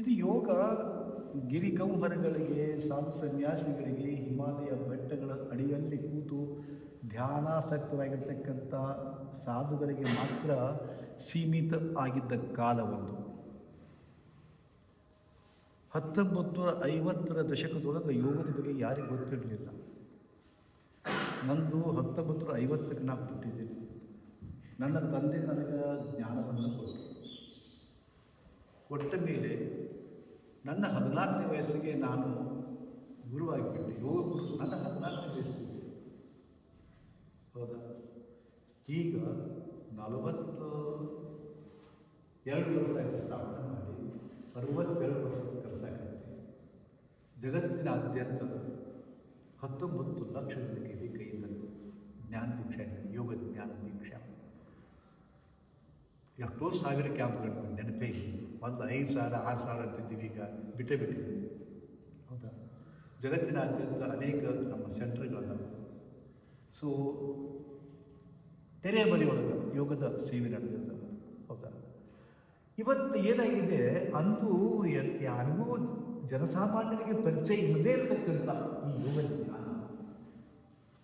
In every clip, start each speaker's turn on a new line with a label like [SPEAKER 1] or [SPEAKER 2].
[SPEAKER 1] ಇದು ಯೋಗ ಗಿರಿಗೌಹರಗಳಿಗೆ ಸಾಧು ಸನ್ಯಾಸಿಗಳಿಗೆ, ಹಿಮಾಲಯ ಬೆಟ್ಟಗಳ ಅಡಿಯಲ್ಲಿ ಕೂತು ಧ್ಯಾನಾಸಕ್ತರಾಗಿರ್ತಕ್ಕಂಥ ಸಾಧುಗಳಿಗೆ ಮಾತ್ರ ಸೀಮಿತ ಆಗಿದ್ದ ಕಾಲ ಒಂದು ಹತ್ತೊಂಬತ್ತು ಐವತ್ತರ ದಶಕದೊಳಗೆ ಯೋಗದ ಬಗ್ಗೆ ಯಾರಿಗೂ ಗೊತ್ತಿರಲಿಲ್ಲ. ನಂದು ಹತ್ತೊಂಬತ್ತು ಐವತ್ತಕ್ಕೆ ನಾನು ಬಿಟ್ಟಿದ್ದೀನಿ ನನ್ನ ತಂದೆ ನನಗೆ ಜ್ಞಾನವನ್ನು ಕೊಟ್ಟರು. ಕೊಟ್ಟ ಮೇಲೆ ನನ್ನ ಹದಿನಾಲ್ಕನೇ ವಯಸ್ಸಿಗೆ ನಾನು ಗುರುವಾಗಿಬಿಟ್ಟೆ ಯೋಗ ಗುರು ನನ್ನ ಹದಿನಾಲ್ಕನೇ ವಯಸ್ಸಿಗೆ. ಹೌದಾ? ಈಗ ನಲವತ್ತು ಎರಡು ವರ್ಷ ಆಯಿತು ಸ್ಥಾಪನೆ ಮಾಡಿ. ಅರವತ್ತೆರಡು ವರ್ಷದ ಕೆಲಸ ಜಗತ್ತಿನಾದ್ಯಂತ ಹತ್ತೊಂಬತ್ತು ಲಕ್ಷ ಜನರಿಗೆ ಕೈಯಿಂದ ಜ್ಞಾನ ದೀಕ್ಷೆ, ಯೋಗ ಜ್ಞಾನ ದೀಕ್ಷೆ. ಎಷ್ಟೋ ಸಾವಿರ ಕ್ಯಾಂಪ್ಗಳು ನೆನಪೇ ಇಲ್ಲ. ಒಂದು ಐದು ಸಾವಿರ, ಆರು ಸಾವಿರ ಅಂತಿದ್ದೀವಿ ಈಗ. ಬಿಟ್ಟೇ ಬಿಟ್ಟಿದ್ದೀವಿ. ಹೌದಾ? ಜಗತ್ತಿನಾದ್ಯಂತ ಅನೇಕ ನಮ್ಮ ಸೆಂಟರ್ಗಳದಾವೆ ಸೊ ತೆರೆಯ ಮನೆಯೊಳಗೆ ಯೋಗದ ಸೇವೆ ನಡೆದಿದೆ. ಹೌದಾ? ಇವತ್ತು ಏನಾಗಿದೆ? ಅಂತೂ ಯಾರಿಗೂ ಜನಸಾಮಾನ್ಯರಿಗೆ ಪರಿಚಯ ಇಲ್ಲದೇ ಇರತಕ್ಕಂಥ ಈ ಯೋಗ ಜ್ಞಾನ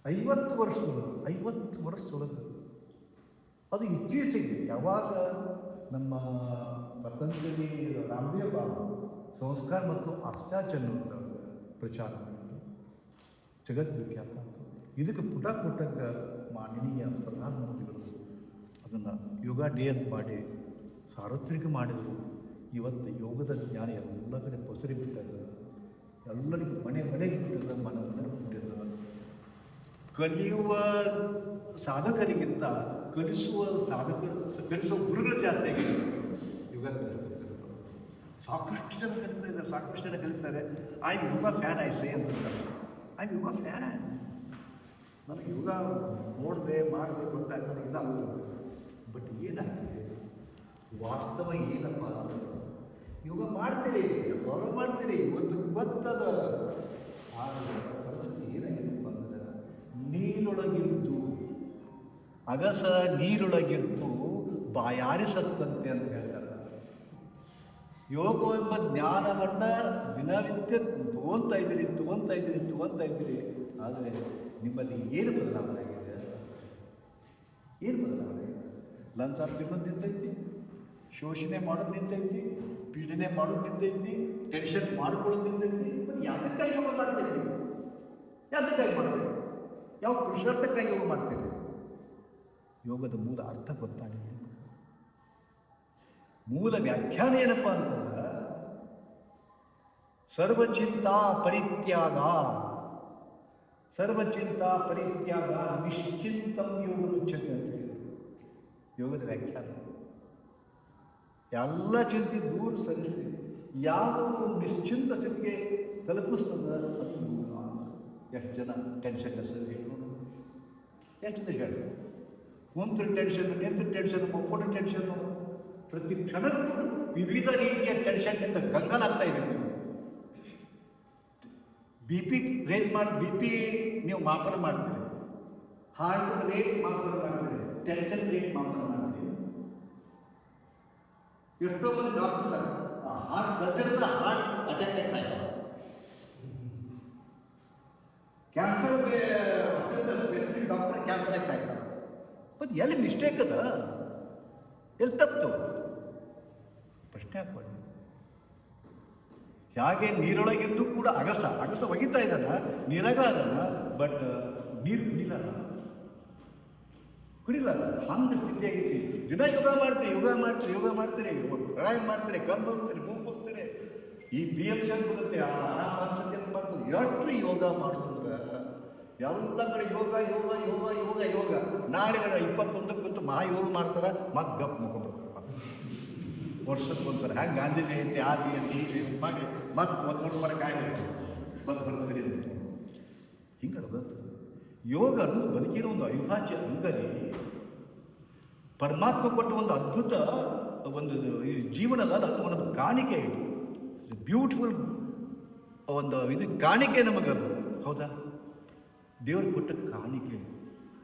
[SPEAKER 1] ಐವತ್ತು ವರ್ಷದೊಳಗೆ ಐವತ್ತು ವರ್ಷದೊಳಗೆ ಅದು ಇತ್ತೀಚೆಗೆ ಯಾವಾಗ ನಮ್ಮ ಪತಂಜಲಿ ರಾಮದೇವ್ ಬಾಬು ಸಂಸ್ಕಾರ ಮತ್ತು ಆಶ್ಚಾಚರ್ಯ ಪ್ರಚಾರ ಮಾಡಿದ್ರು. ಜಗದ್ವಿಖ್ಯಾತ ಇದಕ್ಕೆ ಪುಟ ಕೊಟ್ಟಂಗೆ ಮಾನನೀಯ ಪ್ರಧಾನಮಂತ್ರಿಗಳು ಅದನ್ನು ಯೋಗ ಡೇ ಅಂತ ಮಾಡಿ ಸಾರ್ವತ್ರಿಕ ಮಾಡಿದರು. ಇವತ್ತು ಯೋಗದ ಜ್ಞಾನ ಎಲ್ಲ ಕಡೆ ಪಸರಿ ಬಿಟ್ಟದ. ಎಲ್ಲರಿಗೂ ಮನೆ ಮನೆಗೆ ಬಿಟ್ಟದ ಮನೆ ಮನೆಗೆ ಬಿಟ್ಟದ. ಕಲಿಯುವ ಸಾಧಕರಿಗಿಂತ ಕಲಿಸುವ ಸಾಧಕರು ಕಲಿಸುವ ಗುರುಗಳ ಜಾಸ್ತಿ ಯೋಗ ಕಲಿಸ್ತಾರೆ. ಸಾಕಷ್ಟು ಜನ ಕಲಿತಾ ಇದ್ದಾರೆ, ಸಾಕಷ್ಟು ಜನ ಕಲಿತಾರೆ ಐ ಯುವ ಫ್ಯಾನ್ ಐ ಸೇ ಅಂತ ಐ ಯುವ ಫ್ಯಾನ್ ನನಗೆ ಯೋಗ ನೋಡಿದೆ, ಮಾಡಿದೆ ಗೊತ್ತಾಯ್ತು, ನನಗೆ ಇದಲ್ಲ ಬಟ್ ಏನಾಗಿದೆ? ವಾಸ್ತವ ಏನಪ್ಪ? ಯೋಗ ಮಾಡ್ತೀರಿ ಅವರು ಮಾಡ್ತೀರಿ ಒಂದು ಗೊತ್ತದ ಆದರೆ ಪರಿಸ್ಥಿತಿ ಏನಾಗಿದೆಪ್ಪ ಅಂದ್ರೆ ನೀರೊಳಗಿದ್ದು, ಅಗಸ ನೀರೊಳಗಿದ್ದು ಬಾಯಾರಿಸತ್ತಂತೆ ಅಂತ ಹೇಳ್ತಾರೆ. ಯೋಗ ಎಂಬ ಜ್ಞಾನವನ್ನ ದಿನನಿತ್ಯ ತಗೊಂತಾ ಇದ್ದೀರಿ ತಗೊಂತಾ ಇದ್ದೀರಿ ತಗೊಂತಾ ಇದ್ದೀರಿ. ಆದರೆ ನಿಮ್ಮಲ್ಲಿ ಏನು ಬದಲಾವಣೆ ಆಗಿದೆ? ಏನು ಬದಲಾವಣೆ ಲಂಚ ತಿನ್ನೋದು ನಿಂತೈತಿ, ಶೋಷಣೆ ಮಾಡೋದು ನಿಂತೈತಿ, ಪೀಡನೆ ಮಾಡೋದು ನಿಂತೈತಿ, ಟೆನ್ಷನ್ ಮಾಡ್ಕೊಳ್ಳೋದು ನಿಂತೈತಿ. ಮತ್ತು ಯಾವುದಕ್ಕಾಗಿ ಯೋಗ ಮಾಡ್ತೀರಿ ನೀವು? ಯಾವುದಕ್ಕಾಗಿ ಮಾಡ್ತೀರಿ? ಯಾವ ಪುರುಷಾರ್ಥಕ್ಕಾಗಿ ಯೋಗ ಮಾಡ್ತೀರಿ? ಯೋಗದ ಮೂಲ ಅರ್ಥ ಗೊತ್ತಾಗಿದೆ? ಮೂಲ ವ್ಯಾಖ್ಯಾನ ಏನಪ್ಪ ಅಂತಂದ್ರೆ, ಸರ್ವಚಿಂತಾ ಪರಿತ್ಯಾಗ ಸರ್ವಚಿಂತಾ ಪರಿತ್ಯಾಗ ನಿಶ್ಚಿಂತಂ ಯೋಗ ಉಚ್ಚತೆ ಅಂತ ಹೇಳಿ ಯೋಗದ ವ್ಯಾಖ್ಯಾನ. ಎಲ್ಲ ಚಿಂತೆ ದೂರ ಸರಿಸಿ, ಯಾವುದು ನಿಶ್ಚಿಂತ ಸ್ಥಿತಿಗೆ ತಲುಪಿಸ್ತದ ಅದು ಎಷ್ಟು ಜನ ಟೆನ್ಷನ್ ಹೇಳೋಣ ಎಷ್ಟು ಜನ ಹೇಳಿ ಕುಂತ್ರ ಟೆನ್ಷನ್ ನಿಂತ ಟೆನ್ಷನ್ ಮಕ್ಕಳು ಟೆನ್ಷನ್ನು ಪ್ರತಿ ಕ್ಷಣಕ್ಕೂ ವಿವಿಧ ರೀತಿಯ ಟೆನ್ಷನ್ನಿಂದ ಕಂಗಾಲಾಗ್ತಾ ಇದೆ. ನೀವು ಬಿ ಪಿ ರೇಸ್ ಮಾಡಿ ಬಿ ಪಿ ನೀವು ಮಾಪನ ಮಾಡ್ತೀರಿ. ಹಾರ್ಟ್ ರೇಟ್ ಮಾಪನ ಮಾಡ್ತೀರಿ. ಟೆನ್ಷನ್ ರೇಟ್ ಮಾಪನ ಮಾಡ್ತೀರಿ. ಎಷ್ಟೋ ಮಂದಿ doctor heart surgeries heart attack ಆಯ್ತು. ಕ್ಯಾನ್ಸರ್ ಡಾಕ್ಟರ್ ಕ್ಯಾನ್ಸರ್ ಎಷ್ಟು ಆಯ್ತು. ಎಲ್ಲಿ ಮಿಸ್ಟೇಕ್ ಅದ? ಎಲ್ಲಿ ತಪ್ಪು ಪ್ರಶ್ನೆ ಹಾಕ್ಬೇಡಿ ಹೇಗೆ ನೀರೊಳಗಿದ್ದು ಕೂಡ ಅಗಸ ಅಗಸ ಒಗಿತಾ ಇದ್ದಾನ? ನೀರಾಗ ಅದಲ್ಲ ಬಟ್, ನೀರು ಕುಡಿಲ್ಲ ಕುಡಿಲ್ಲ ಹಂಗೆ ಸ್ಥಿತಿ ಆಗೈತಿ ದಿನ ಯೋಗ ಮಾಡ್ತೀರಿ ಯೋಗ ಮಾಡ್ತೀರಿ ಯೋಗ ಮಾಡ್ತೀರಿ. ಪ್ರಾಣಾಯಾಮ ಮಾಡ್ತೀರಿ ಕಣ್ಣು ಹೋಗ್ತೀರಿ, ಮೂಗ್ ಹೋಗ್ತೀರಿ. ಈ ಬಿ ಎಂ ಸಿ ಬರುತ್ತೆ ಆರಾಮ ಅನ್ಸುತ್ತೆ ಅಂತ ಮಾಡ್ತೀರಿ ಎಷ್ಟು ಯೋಗ ಮಾಡಿದ್ರೆ ಎಲ್ಲ ಕಡೆ ಯೋಗ ಯೋಗ ಯೋಗ ಯೋಗ ಯೋಗ. ನಾಳೆ ಇಪ್ಪತ್ತೊಂದಕ್ಕಂತೂ ಬಂತು ಮಹಾ ಯೋಗ ಮಾಡ್ತಾರೆ ಮತ್ತೆ ಗಪ್ ಮುಕೊಂಡ್ಬಿಡ್ತಾರೆ ವರ್ಷಕ್ಕೆ ಒಂದ್ಸಲ. ಹ್ಯಾಂಗೆ ಗಾಂಧಿ ಜಯಂತಿ ಆ ಜಯಂತಿ ಮಾಡಿ ಮತ್ತೆ ಒಂದು ವರ್ಷ ಮಾಡೋಕ್ಕಾಗಿಲ್ಲ ಮತ್ತೆ ಬರ್ತೀರಿ ಅಂತ. ಹಿಂಗೆ ಯೋಗ ಅನ್ನೋದು ಬದುಕಿರೋ ಒಂದು ಅವಿಭಾಜ್ಯ ಅಂಗದಿ ಪರಮಾತ್ಮ ಕೊಟ್ಟ ಒಂದು ಅದ್ಭುತ ಒಂದು ಜೀವನದ ಅದು ಒಂದು ಕಾಣಿಕೆ ಇದು. ಬ್ಯೂಟಿಫುಲ್ ಒಂದು ಇದು ಕಾಣಿಕೆ ನಮಗದು. ಹೌದಾ? ದೇವರು ಕೊಟ್ಟ ಕಾಣಿಕೆ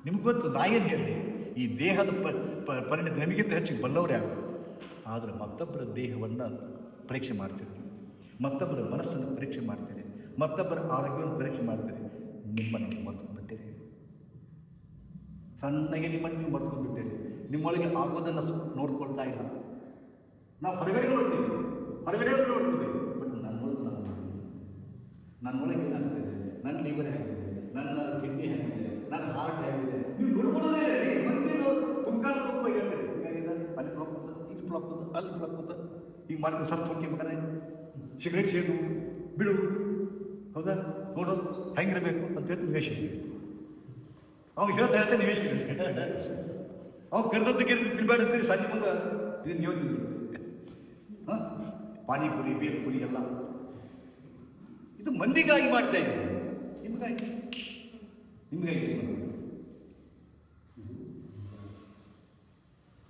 [SPEAKER 1] ನಿಮ್ಗೆ ಗೊತ್ತು ನಾಯಿಯಲ್ಲಿ ಹೇಳಿ ಈ ದೇಹದ ಪರಿಣಿತಿ ನಮಗಿಂತ ಹೆಚ್ಚಿಗೆ ಬಲ್ಲವರೇ ಆಗ ಆದರೆ ಮತ್ತೊಬ್ಬರ ದೇಹವನ್ನು ಪರೀಕ್ಷೆ ಮಾಡ್ತಿರ್ತೀವಿ ಮತ್ತೊಬ್ಬರ ಮನಸ್ಸನ್ನು ಪರೀಕ್ಷೆ ಮಾಡ್ತೀರಿ ಮತ್ತೊಬ್ಬರ ಆರೋಗ್ಯವನ್ನು ಪರೀಕ್ಷೆ ಮಾಡ್ತೀರಿ ನಿಮ್ಮನ್ನು ನೀವು ಸಣ್ಣಗೆ ನಿಮ್ಮನ್ನು ನೀವು ಮರ್ತ್ಕೊಂಡ್ಬಿಟ್ಟಿರಿ ನಿಮ್ಮೊಳಗೆ ಆಗೋದನ್ನು ನೋಡ್ಕೊಳ್ತಾ ಇಲ್ಲ. ನಾವು ಹೊರಗಡೆ ನೋಡ್ತೀವಿ. ಹೊರಗಡೆ ನೋಡ್ತೀವಿ. ಬಟ್ ನನ್ನೊಳಗೆ ನಾನು. ನನ್ನೊಳಗೆ ನಾನು ನನ್ನ ಲೀವರೇ ಹೇಗಿದೆ? ನನ್ನ ಕಿಡ್ನಿ ಹೇಗಿದೆ ನನ್ನ ಹಾರ್ಟ್ ಹೇಗಿದೆ ನೀವು ನೋಡ್ಕೊಳ್ಳೋದೇ ಮಂದಿ ಕುಂಕಾಲ ಕುಂಕ ಹೇಳ್ತಾರೆ. ಹಿಂಗಾಗಿದೆ, ಅಲ್ಲಿ ಬ್ಲಾಕ್ ಅಂತ ಇಲ್ಲಿ ಬ್ಲಾಕ್ ಅಂತ ಅಲ್ಲಿ ಬ್ಲಾಕ್ ಅಂತ ಈಗ ಮಾಡ್ಕೊಂಡು ಸ್ವಲ್ಪ ಹೋಗಿ ಮಗನೇ. ಸಿಗರೇಟ್ ಸೇದು, ಬಿಡು. ಹೌದಾ? ನೋಡು ಹೆಂಗಿರಬೇಕು ಅಂತ ಹೇಳ್ತು ನಿವೇಶ ಅವ್ನು ಹೇಳ್ತಾ ಹೇಳ್ತಾ ನಿವೇಶ ಅವ್ನು ಕರೆದದ್ದು ಕೆರೆದು ತಿನ್ಬೇಡ ಅಂತೀರಿ ಸಂಜೆ ಮುಂದೆ ಇದು ನೀವು ತಿನ್ಬಿಡ್ತೀರಿ ಹಾಂ? ಪಾನಿಪುರಿ ಬೇಲ್ಪುರಿ ಎಲ್ಲ. ಇದು ಮಂದಿಗಾಗಿ ಮಾಡ್ತಾ ಇದ್ದೀವಿ. ನಿಮ್ಗಾಗಿ ನಿಮ್ಗಾಗಿ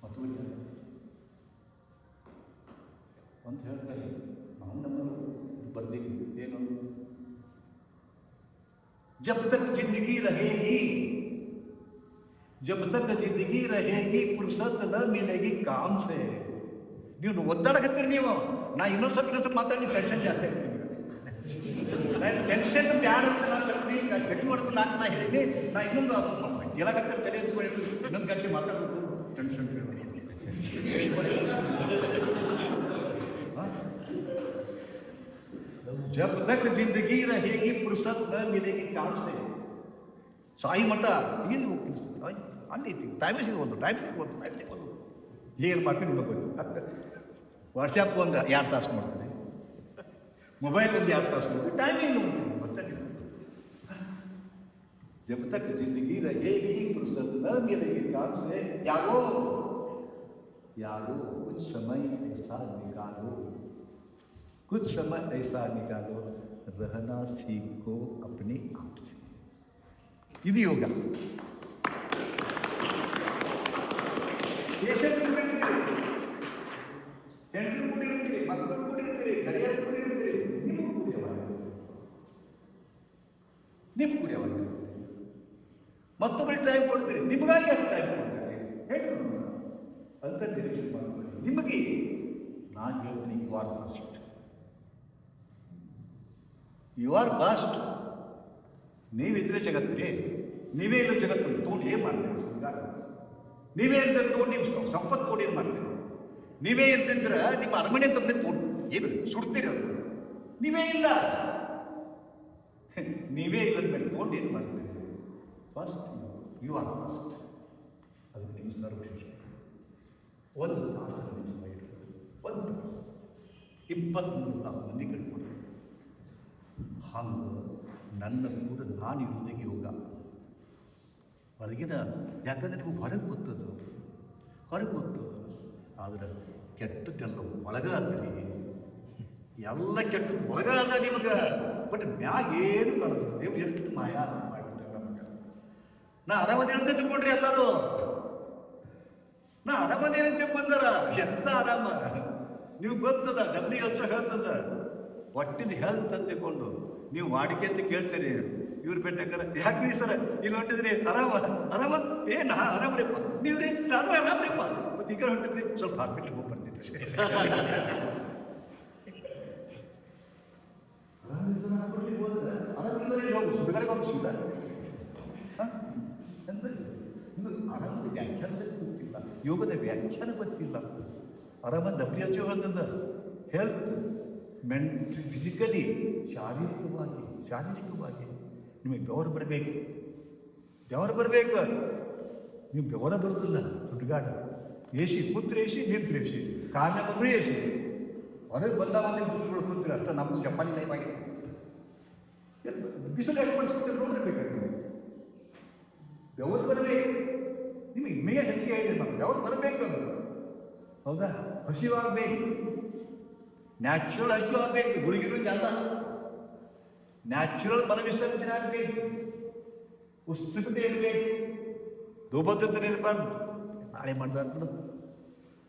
[SPEAKER 1] ಮತ್ತು ಅಂತ ಹೇಳ್ತಾರೆ ನಾವು ನಮ್ಮ ಬರ್ದೀವಿ ಏನು जब तक जिंदगी रहेगी जब तक जिंदगी रहेगी फुर्सत न मिलेगी काम से ನೀವು ಒದ್ದಾಡಕತ್ತೀರಿ ನೀವು ನಾ ಇನ್ನೊಂದು ಸ್ವಲ್ಪ ಇನ್ನೊಂದು ಸ್ವಲ್ಪ ಮಾತಾಡಿ ಟೆನ್ಷನ್ ಜಾಸ್ತಿ ಆಗ್ತೀನಿ ನಾನು ಟೆನ್ಷನ್ ಬ್ಯಾಡ ಅಂತ ನಾನು ಬರ್ತೀನಿ ಗಟ್ಟಿ ಮಾಡೋದು ನಾಲ್ಕು ನಾ ಹೇಳಿನಿ ನಾ ಇನ್ನೊಂದು ಹೇಳಕತ್ತಾರೆ ತಲೆ ಎತ್ಕೊಂಡು ಇನ್ನೊಂದು ಗಂಟೆ ಮಾತಾಡಬೇಕು ಟೆನ್ಷನ್ जब तक जिंदगी रहेगी फुर्सत न मिलेगी काम से ಸಾಯಿ ಮಠ ಏನು ಅಲ್ಲಿ ಐತಿ ಟೈಮ್ ಸಿಗೋದು ಟೈಮ್ ಸಿಗೋದು ಟೈಮ್ ಸಿಗೋದು ಏನು ಮಾಡ್ತೀನಿ ನಿಮಗೆ ಗೊತ್ತು ವಾಟ್ಸಪ್ ಒಂದು ಎರಡು ತಾಸು ಮಾಡ್ತೀನಿ ಮೊಬೈಲ್ ಒಂದು ಎರಡು ತಾಸು ಮಾಡ್ತೀನಿ ಟೈಮ್ ಏನು ಮಾಡ್ತೀನಿ ಮತ್ತೆ जब तक ज़िंदगी रहेगी फुर्सत न मिलेगी काम से त्यागो त्यागो कुछ समय ऐसा निकालो। कुछ समय ऐसा निकालो, रहना सीखो अपने आप से। यदि होगा। ನಿಮಗಾಗಿ ಅರ್ಥ ಟೈಮ್ ಹೇಳಿ ಅಂತ ನಿರೀಕ್ಷೆ ಮಾಡ್ಕೊಳ್ಳಿ. ನಿಮಗೆ ನಾನು ಹೇಳ್ತೀನಿ you are fast you are fast ನೀವಿದ್ರೆ ಜಗತ್ತಿಗೆ, ನೀವೇ ಇಲ್ಲ ಜಗತ್ತನ್ನು ತೋಡಿ ಏನು ಮಾಡ್ತೀವಿ ನೀವೇ ಇದ್ದರೆ ತೋಡಿ ನಿಮ್ಮ ಸಂಪತ್ತು ತೋಡಿ ಏನು ಮಾಡ್ತೀರಿ? ನೀವೇ ಇದ್ದಿದ್ರೆ ನಿಮ್ಮ ಅರಮನೆ ತಂದೆ ತೋಡಿ ಏನು ಸುಡ್ತೀರಿ ಅದು ನೀವೇ ಇಲ್ಲ. ನೀವೇ ಇಲ್ಲದ ಮೇಲೆ ತೋಡಿ ಏನು ಮಾಡ್ತೀರಿ? ಫಸ್ಟ್ ಯು ಆರ್ ಫಸ್ಟ್ ಅದಕ್ಕೆ ನಿಮ್ಮ ಸರ್ವಶೇಷ ಒಂದು ತಾಸು ನಿಮ್ಮ ಸಮಯ ಇಟ್ಕೊಳ್ಳಿ ಒಂದು ತಾಸು ಇಪ್ಪತ್ತ್ಮೂರು ತಾಸು ಮಂದಿ ಕಟ್ಕೊಡಿ ಹಂಗೆ ನನ್ನ ಕೂಡ ನಾನು ಇರುವುದಕ್ಕೆ ಯೋಗ ಹೊರಗಿನ ಯಾಕಂದ್ರೆ ನಿಮಗೆ ಹೊರಗೆ ಗೊತ್ತದು ಹೊರಗೆ ಗೊತ್ತದು ಆದರೆ ಕೆಟ್ಟದ್ದೆಲ್ಲ ಒಳಗಾದ್ರಿ ಎಲ್ಲ ಕೆಟ್ಟದ್ದು ಒಳಗಾದ ನಿಮಗೆ ಬಟ್ ಮ್ಯಾಗ ಏನು ಕಾಣೋದು ದೇವ್ ಎಷ್ಟು ಮಾಯಾ ಮಾಡಿಬಿಟ್ಟ ನಮಗೆ ನಾ ಆರಾಮದೇನಂತ ತಿಳ್ಕೊಂಡ್ರಿ ಎಲ್ಲರೂ? ನಾ ಆರಾಮದೇನಂತ ತಿಳ್ಕೊಂಡಾರ? ಎಂತ ಆರಾಮ? ನೀವು ಗೊತ್ತದ ಡಬ್ಲ್ಯೂ ಎಚ್ ಹೇಳ್ತದ. ಒಟ್ಟಿದ ಹೆಲ್ತ್ ಅಂತ ತಿಳ್ಕೊಂಡು ನೀವು ವಾಡಿಕೆ ಅಂತ ಕೇಳ್ತೀರಿ. ಇವ್ರು ಬೆಟ್ಟಕ್ಕರ ಯಾಕ್ರಿ ಸರ್ ಇಲ್ಲಿ ಹೊಂಟಿದ್ರಿ? ಆರಾಮ? ಆರಾಮ? ಏ, ನಾ ಆರಾಮ್ರಿಪ್ಪ. ನೀವ್ರಿ? ಆರಾಮ ಆರಾಮ್ರಿಪ್ಪ. ಮತ್ತೆ ಈಗ ಹೊಂಟಿದ್ರಿ? ಸ್ವಲ್ಪ ಹಾಸ್ಪಿಟ್ಲಿಗೆ ಹೋಗಿ ಬರ್ತೀನಿ. ಸುಡುಗಾಡಿಗೆ ಹೋಗಿ. ಸುಡ ಆರಾಮದ ವ್ಯಾಖ್ಯಾನ ಗೊತ್ತಿಲ್ಲ ಯೋಗದ ವ್ಯಾಖ್ಯಾನ ಗೊತ್ತಿಲ್ಲ. ಆರಾಮ ಡಬ್ಲ್ಯೂ ಹೆಲ್ತ್ ಮೆಂಟ್ ಫಿಸಿಕಲಿ ಶಾರೀರಿಕವಾಗಿ ಶಾರೀರಿಕವಾಗಿ ನಿಮಗೆ ಬೆವರು ಬರಬೇಕು. ಬೆವರು ಬರಬೇಕು. ನೀವು ಬೆವರ ಬರುತ್ತಿಲ್ಲ ಸುಡುಗಾಟ. ಏಸಿ ಕೂತ್ರೆ ಏಷಿ, ನಿಂತ್ರೆ ಏಷಿ ಬಂದ್ರೆ ಏಸಿ ಹೊರಗೆ ಬಂದಾಗ ನೀವು ಬಿಸಿಲು ಬಿಡಿಸ್ಕೊತೀರ ಅಷ್ಟ ನಮ್ಮ ಜಪಾನಿ ಲೈಫ್ ಆಗಿದೆ ಬಿಸಿಲು ಯಾಕೆ ಬಿಡಿಸ್ಕೊತೀರಿ? ನೋಡಿರ್ಬೇಕು ನೀವು ಬೆವರು ಬರಬೇಕು. ನಿಮಗೆ ಇಮೇಲೆ ಹೆಚ್ಚಿಗೆ ನಾವು ಬೆವರು ಬರಬೇಕು ಅದು? ಹೌದಾ? ಹಸಿವಾಗಬೇಕು. ನ್ಯಾಚುರಲ್ ಹಸಿವು ಆಗಬೇಕು ಗುಳಿಗಿರು ಅಲ್ಲ ನ್ಯಾಚುರಲ್ ಬಲ ವಿಸರ್ಜನೆ ಆಗಬೇಕು ಉತ್ಸುಕತೆ ಇರಬೇಕು. ದುಬದ್ಧತೆ ಇರಬಾರ್ದು. ನಾಳೆ ಮಾಡಿದ್ರು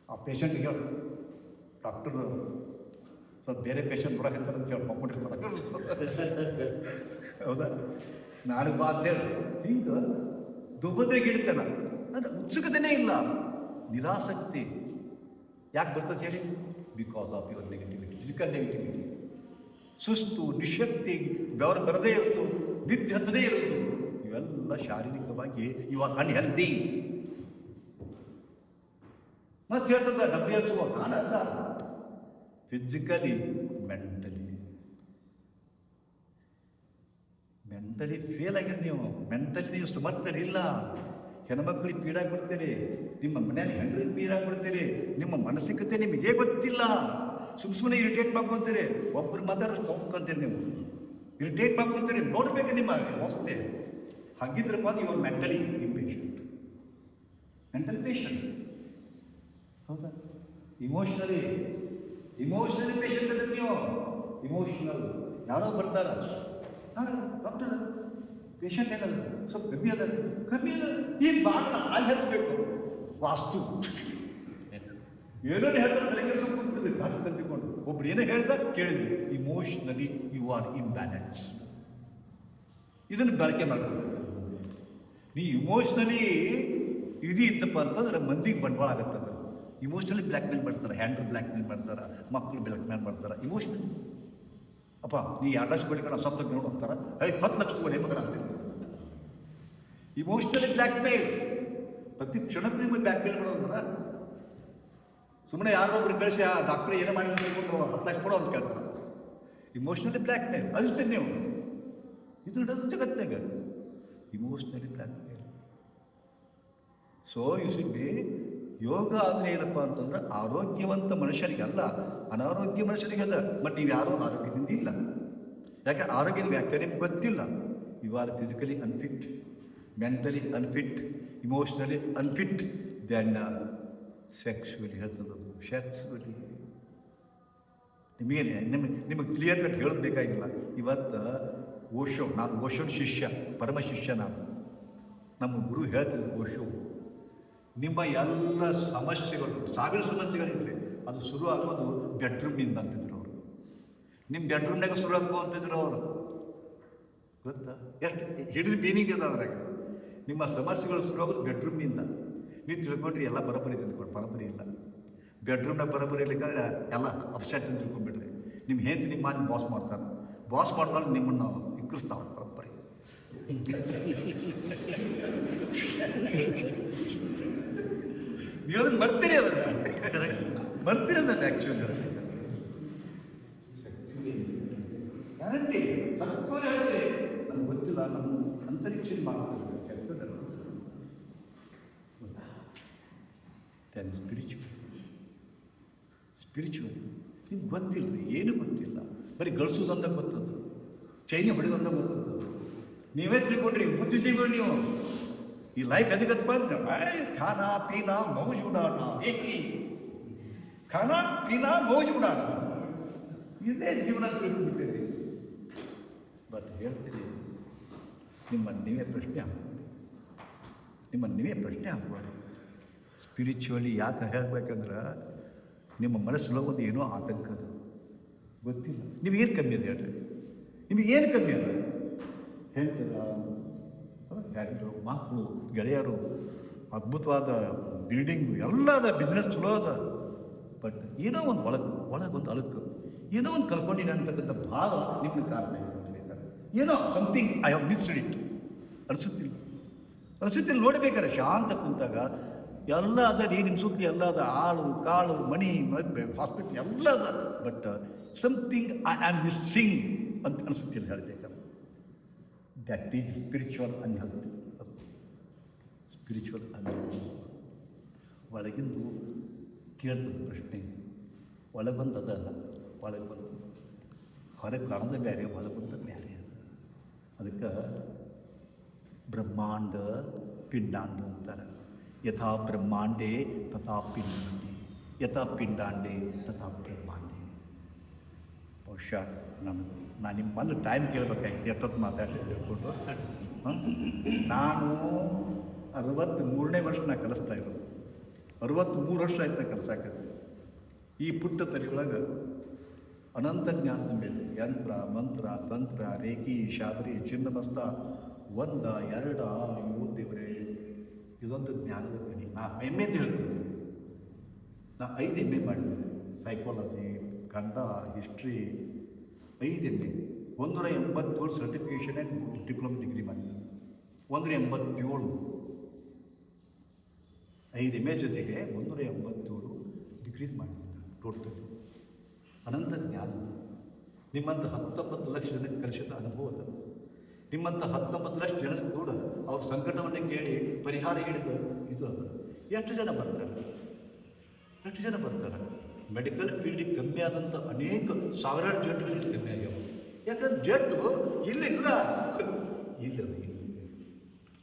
[SPEAKER 1] ಆ ಪೇಷಂಟ್ ಹೇಳು. ಡಾಕ್ಟರ್ ಸ್ವಲ್ಪ ಬೇರೆ ಪೇಷಂಟ್ ನೋಡಕತ್ತಾರೆ ಅಂತ ಹೇಳಿ ಮಕ್ಕೊಂಡಿರ್ತಾರೆ ಹೌದಾ? ನಾಳೆ ಬಾ ಅಂತ ಹೇಳಿ. ಹಿಂಗೆ ದುಬದ್ರೆಗೆ ಇಡ್ತಾನ. ನನ್ನ ಉತ್ಸುಕತೆನೇ ಇಲ್ಲ. ನಿರಾಸಕ್ತಿ. ಯಾಕೆ ಬರ್ತದೆ ಹೇಳಿ? Because of your negativity physical negativity
[SPEAKER 2] ಸುಸ್ತು, ನಿಶಕ್ತಿ, ಬೆವರು ಬರದೇ ಇರೋದು ನಿದ್ದೆ ಹತ್ತದೇ ಇರೋದು ಇವೆಲ್ಲ ಶಾರೀರಿಕವಾಗಿ ಇವಾಗ ಅನ್ಹೆಲ್ದಿ ಮತ್ತೆ ಹೇಳ್ತದ ಡಬ್ಬಿ ಹಚ್ಚುವ ಕಾಣಲ್ಲ ಫಿಸಿಕಲಿ ಮೆಂಟಲಿ ಮೆಂಟಲಿ ಫೇಲ್ ಆಗಿರಿ ನೀವು. ಮೆಂಟಲಿ ನೀವು ಸಮರ್ಥರಿಲ್ಲ. ಹೆಣ್ಮಕ್ಳಿಗೆ ಪೀಡಾಗಿ ಕೊಡ್ತೀರಿ ನಿಮ್ಮ ಮನೆಯಲ್ಲಿ ಹೆಣ್ರಿಗೆ ಪೀಡಾಗಿ ಕೊಡ್ತೀರಿ ನಿಮ್ಮ ಮಾನಸಿಕತೆ ನಿಮಗೆ ಗೊತ್ತಿಲ್ಲ? ಸುಮ್ಮ ಸುಮ್ಮನೆ ಇರಿಟೇಟ್ ಮಾಡ್ಕೊತೀರಿ. ಒಬ್ಬರು ಮಾತಾಡೋದು ಹೋಗ್ಕೊಂತೀರಿ ನೀವು. ಇರಿಟೇಟ್ ಮಾಡ್ಕೊತೀರಿ, ನೋಡ್ಬೇಕು ನಿಮ್ಮ ವ್ಯವಸ್ಥೆ. ಹಾಗಿದ್ರೆ ಬಂದು ಇವರು ಮೆಂಟಲಿ ಇಂಪೇಷಂಟ್ ಮೆಂಟಲ್ ಪೇಷಂಟ್ ಹೌದಾ? ಇಮೋಷ್ನಲಿ ಇಮೋಷ್ನಲಿ ಪೇಷಂಟ್ ಅದ ನೀವು. ಇಮೋಷ್ನಲ್ ಯಾರೋ ಬರ್ತಾರ. ಡಾಕ್ಟರ್ ಪೇಷಂಟ್ ಏನಲ್ಲ ಸ್ವಲ್ಪ ಕಮ್ಮಿ ಅದ. ಕಮ್ಮಿ ಅದ, ಈ ಬಾಣದ ಅಲ್ಲಿ ಹಚ್ಚಬೇಕು ವಾಸ್ತು. ಏನೋ ಹೇಳ್ತಾರೆ ತಲೆಗೆ ಸ್ವಲ್ಪ ಕೂತ್ಬಿಡ್ತೀವಿ ಬಾಟ ತಂದಿಕೊಂಡು ಒಬ್ರು ಏನೋ ಹೇಳ್ದ, ಕೇಳಿದ್ರಿ. ಇಮೋಷ್ನಲಿ ಯು ಆರ್ ಇಂಬ್ಯಾಲೆನ್ಸ್ ಇದನ್ನು ಬಳಕೆ ಮಾಡ್ಕೊತಾರೆ ನೀ ಇಮೋಷ್ನಲಿ ಇದು ಇತ್ತಪ್ಪ ಅಂತಂದ್ರೆ ಮಂದಿಗೆ ಬಂಡವಾಳ ಆಗತ್ತದ. ಇಮೋಷ್ನಲಿ ಬ್ಲ್ಯಾಕ್ ಮೇಲ್ ಮಾಡ್ತಾರೆ ಹ್ಯಾಂಡ್ಲ್ ಬ್ಲ್ಯಾಕ್ ಮೇಲ್ ಮಾಡ್ತಾರೆ, ಮಕ್ಕಳು ಬ್ಲ್ಯಾಕ್ ಮೇಲ್ ಮಾಡ್ತಾರೆ ಇಮೋಷ್ನಲಿ ಅಪ್ಪ, ನೀ ಎರಡು ಲಕ್ಷ ಕೊಡಿ ಕಣ ಸತ್ತೋಗಿ ನೋಡು ಐ ಹತ್ತು ಲಕ್ಷ ಕೊಡಿ ಮಗನ. ಇಮೋಷ್ನಲಿ ಬ್ಲ್ಯಾಕ್ ಮೇಲ್ ಪ್ರತಿ ಕ್ಷಣಕ್ಕೂ ನಿಮಗೆ ಬ್ಲ್ಯಾಕ್ ಮೇಲ್ ಮಾಡೋದ್ರ ಸುಮ್ಮನೆ ಒಬ್ರು ಕಳಿಸಿ, ಆ ಡಾಕ್ಟ್ರ್ ಏನೋ ಮಾಡಿ ತಿಳ್ಕೊಂಡು ಹತ್ತು ಲಕ್ಷ ಕೊಡೋ ಅಂತ ಕೇಳ್ತಾರೆ. ಇಮೋಷ್ನಲಿ ಬ್ಲ್ಯಾಕ್ ಮೇಲ್ ಅನಿಸ್ತೀನಿ ನೀವು. ಇದು ನಡೆದು ಜಗತ್ತಿನಾಗ. Emotionally blackmail so you be yoga ಅಂದರೆ ಏನಪ್ಪ ಅಂತಂದ್ರೆ ಆರೋಗ್ಯವಂತ ಮನುಷ್ಯನಿಗೆ ಅಲ್ಲ, ಅನಾರೋಗ್ಯ ಮನುಷ್ಯನಿಗೆ ಅದ. ಬಟ್ ನೀವು ಯಾರೂ ಆರೋಗ್ಯದಿಂದ ಇಲ್ಲ. ಯಾಕೆ? ಆರೋಗ್ಯದ ವ್ಯಾಖ್ಯಾನ ಗೊತ್ತಿಲ್ಲ. You are physically unfit mentally unfit emotionally unfit then sexually ಹೇಳ್ತದದು sexually ನಿಮಗೇನೆ ನಿಮಗೆ ನಿಮಗೆ ಕ್ಲಿಯರ್ ಕಟ್ ಹೇಳೋದು ಬೇಕಾಗಿಲ್ಲ ಇವತ್ತು, ಓಶೋ, ನಾನು ಓಶೋನ ಶಿಷ್ಯ, ಪರಮ ಶಿಷ್ಯ ನಾನು. ನಮ್ಮ ಗುರು ಹೇಳ್ತಿದ್ರು ಓಶೋ, ನಿಮ್ಮ ಎಲ್ಲ ಸಮಸ್ಯೆಗಳು, ಸಾವಿರ ಸಮಸ್ಯೆಗಳಿದ್ರೆ ಅದು ಶುರು ಆಗೋದು ಬೆಡ್ರೂಮಿಂದ ಅಂತಿದ್ರು ಅವರು. ನಿಮ್ಮ ಬೆಡ್ರೂಮ್ನಾಗ ಶುರು ಆಗ್ತು ಅಂತಿದ್ರು ಅವರು. ಗೊತ್ತಾ? ಎಷ್ಟು ಹಿಡಿದು ಮೀನಿಂಗ್ ಅದ ಅದ್ರಾಗ ನಿಮ್ಮ ಸಮಸ್ಯೆಗಳು ಶುರು ಆಗೋದು ಬೆಡ್ರೂಮಿಂದ ನೀವು ತಿಳ್ಕೊಂಡ್ರಿ ಎಲ್ಲ ಬರೋಬ್ಬರಿ ತಿಳ್ಕೊಂಡು ಪರಪರಿ ಇಲ್ಲ. ಬೆಡ್ರೂಮ್ನ ಬರೋಬ್ಬರಿ ಇರ್ಲಿಕ್ಕಂದ್ರೆ ಎಲ್ಲ ಅಪ್ಸೆಟ್ ಅಂತ ತಿಳ್ಕೊಂಡ್ಬಿಡ್ರಿ ನಿಮ್ಮ ಹೆಂಡತಿ ನಿಮ್ಮ ಮಾತು ಬಾಸ್ ಮಾಡ್ತಾರೆ ಬಾಸ್ ಮಾಡಿದ್ರೆ ನಿಮ್ಮನ್ನು ಇಕ್ಕಿಸ್ತಾವೆ ಪರಪರಿ ನೀವು ಅದನ್ನು ಮರ್ತೀರಿ ಅದನ್ನು. ಮರ್ತೀರಿ ಅದನ್ನು ಆ್ಯಕ್ಚುಲಿ ಗ್ಯಾರಂಟಿ ಸತ್ವ ಹೇಳಿ ನಮ್ಗೆ ಗೊತ್ತಿಲ್ಲ ನಮ್ಮ ಅಂತರಿಕ್ಷ ಮಾಡ್ತಾರೆ ದೆನ್ ಸ್ಪಿರಿಚುವಲ್ ಸ್ಪಿರಿಚುವಲ್ ನಿಮ್ಗೆ ಗೊತ್ತಿಲ್ಲ, ಏನು ಗೊತ್ತಿಲ್ಲ. ಬರೀ ಗಳಿಸೋದಂತ ಗೊತ್ತದು. ಚೈನ ಹೊಡೆದಂತ ಗೊತ್ತದು. ನೀವೇ ತಿಳ್ಕೊಂಡ್ರಿ ಬುದ್ಧಿಜೀವಿಗಳು ನೀವು. ಈ ಲೈಫ್ ಎದಕ್ಕೆ ಬಂದ್ರೆ ಖಾನ ಪೀನಾ ಮೌಜ್ ಉಡಾಣ ಏಕಿ ಖಾನಾ ಪೀನಾ ಮೌಜ್ ಉಡಾಣ ಇದೇ ಜೀವನ ತಿಳ್ಕೊಂಡ್ಬಿಟ್ಟಿರಿ ಬಟ್ ಹೇಳ್ತೀನಿ, ನಿಮ್ಮ ನೀವೇ ಪ್ರಶ್ನೆ ಹಾಕ್ಬೋದು ನಿಮ್ಮನ್ನು ನೀವೇ ಪ್ರಶ್ನೆ ಹಾಕ್ಬೋದು ಸ್ಪಿರಿಚುವಲಿ ಯಾಕೆ ಹೇಳ್ಬೇಕಂದ್ರೆ ನಿಮ್ಮ ಮನಸ್ಸೊಳಗೆ ಒಂದು ಏನೋ ಆತಂಕ ಅದು. ಗೊತ್ತಿಲ್ಲ. ನಿಮಗೇನು ಕಮ್ಮಿ ಇದೆ ಹೇಳ್ರಿ? ನಿಮಗೇನು ಕಮ್ಮಿ ಅದ ಹೇಳ್ತದ ಯಾರು ಮಕ್ಕಳು, ಗೆಳೆಯರು, ಅದ್ಭುತವಾದ ಬಿಲ್ಡಿಂಗು ಎಲ್ಲ ಅದ ಬಿಸ್ನೆಸ್ ಚಲೋ ಅದ. ಬಟ್ ಏನೋ ಒಂದು ಒಳಗೆ ಒಳಗೆ ಒಂದು ಏನೋ ಒಂದು ಕಲ್ಕೊಂಡಿನ ಅಂತಕ್ಕಂಥ ಭಾವ ನಿಮ್ಮ ಕಾರಣ. ಏನೋ something I have missed it ಅನಿಸುತ್ತಿಲ್ಲ. ಅನಿಸುತ್ತಿಲ್ಲ, ನೋಡಬೇಕಾದ್ರೆ ಶಾಂತ ಕುಂತಾಗ ಎಲ್ಲ ಅದ ರೀ ನಿಮ್ಮ ಸುದ್ದಿ ಎಲ್ಲ ಅದ ಆಳು ಕಾಳು ಮಣಿ ಮದ್ವೆ ಹಾಸ್ಪಿಟ್ಲ್ ಎಲ್ಲ ಅದ but something I am missing ಅಂತ ಅನಿಸುತ್ತಿಲ್ಲ ಹೇಳ್ಬೇಕಾದ್ರೆ ದಟ್ ಈಸ್ ಸ್ಪಿರಿಚುವಲ್ ಅನ್ಹೆಲ್ತ್ ಅದು ಸ್ಪಿರಿಚುವಲ್ ಅನ್ಹೆಲ್ತ್ ಒಳಗಿಂದು ಕೇಳ್ತದೆ ಪ್ರಶ್ನೆ ಒಳಗೆ ಬಂದು ಅದಲ್ಲ ಒಳಗೆ ಬಂದು ಹೊರಗೆ ಕಾಣದ ಬೇರೆ ಒಳಗೆ ಬಂದ ಬೇರೆ ಅದು ಅದಕ್ಕೆ ಬ್ರಹ್ಮಾಂಡ ಪಿಂಡಾಂಡ ಅಂತಾರೆ ಯಥಾ ಬ್ರಹ್ಮಾಂಡೇ ತಥಾ ಪಿಂಡಾಂಡೆ ಯಥಾ ಪಿಂಡಾಂಡೆ ತಥಾ ಬ್ರಹ್ಮಾಂಡೆ ಬಹುಶಃ ನಮ್ಗೆ ನಾನು ನಿಮ್ಮ ಮೊದಲು ಟೈಮ್ ಕೇಳಬೇಕಾಗಿತ್ತು, ಎಷ್ಟೊತ್ತು ಮಾತಾಡಲಿ ತಿಳ್ಕೊಂಡು ನಾನು ಅರವತ್ತು ಮೂರನೇ ವರ್ಷ ನಾ ಕಲಿಸ್ತಾ ಇರೋದು. ಅರವತ್ತ್ಮೂರು ವರ್ಷ ಆಯ್ತು ನಾ ಕಲಿಸಾಕತ್ತೆ ಈ ಪುಟ್ಟ ತಲೆಯೊಳಗೆ ಅನಂತ ಜ್ಞಾನದ ಮೇಲೆ ಯಂತ್ರ, ಮಂತ್ರ, ತಂತ್ರ, ರೇಖಿ, ಶಾಬರಿ ಚಿನ್ನಮಸ್ತ ಒಂದ, ಎರಡ ಇವು ದೇವರೇ. ಇದೊಂದು ಜ್ಞಾನದ ಗಣಿ. ನಾ ಎಂ ಎ ಹೇಳ್ಕೊತೀನಿ. ನಾ ಐದು ಎಂ ಎ ಮಾಡಿದ್ದೇನೆ. ಸೈಕಾಲಜಿ ಕನ್ನಡ ಹಿಸ್ಟ್ರಿ ಐದು ಎಂ ಎ ಒಂದೂರ ಎಂಬತ್ತೇಳು ಸರ್ಟಿಫಿಕೇಷನ್ ಆ್ಯಂಡ್ ಡಿಪ್ಲೊಮಾ ಡಿಗ್ರಿ ಮಾಡಿದ್ದೆ ಒಂದೂರ ಎಂಬತ್ತೇಳು. ಐದು ಎಂ ಎ ಜೊತೆಗೆ ಒಂದೂರ ಎಂಬತ್ತೇಳು ಡಿಗ್ರೀಸ್ ಮಾಡಿದ್ದೆ ಟೋಟಲ್ ಅನಂತ ಜ್ಞಾನ ನಿಮ್ಮಂಥ ಹತ್ತೊಂಬತ್ತು ಲಕ್ಷ ಜನಕ್ಕೆ ಕಲಿಸಿದ ಅನುಭವ ನಿಮ್ಮಂಥ ಹತ್ತೊಂಬತ್ತು ಲಕ್ಷ ಜನ ಕೂಡ ಅವ್ರ ಸಂಕಟವನ್ನು ಕೇಳಿ ಪರಿಹಾರ ಹೇಳಿದ ಇದು ಎಷ್ಟು ಜನ ಬರ್ತಾರೆ? ಎಷ್ಟು ಜನ ಬರ್ತಾರೆ? ಮೆಡಿಕಲ್ ಫೀಲ್ಡಿಗೆ ಕಮ್ಮಿ ಆದಂಥ ಅನೇಕ ಸಾವಿರಾರು ಜಡ್ಡುಗಳಿಗೆ ಕಮ್ಮಿ ಆಗ್ಯಾವ. ಯಾಕಂದ್ರೆ ಜಡ್ಡು ಇಲ್ಲ ಇಲ್ಲ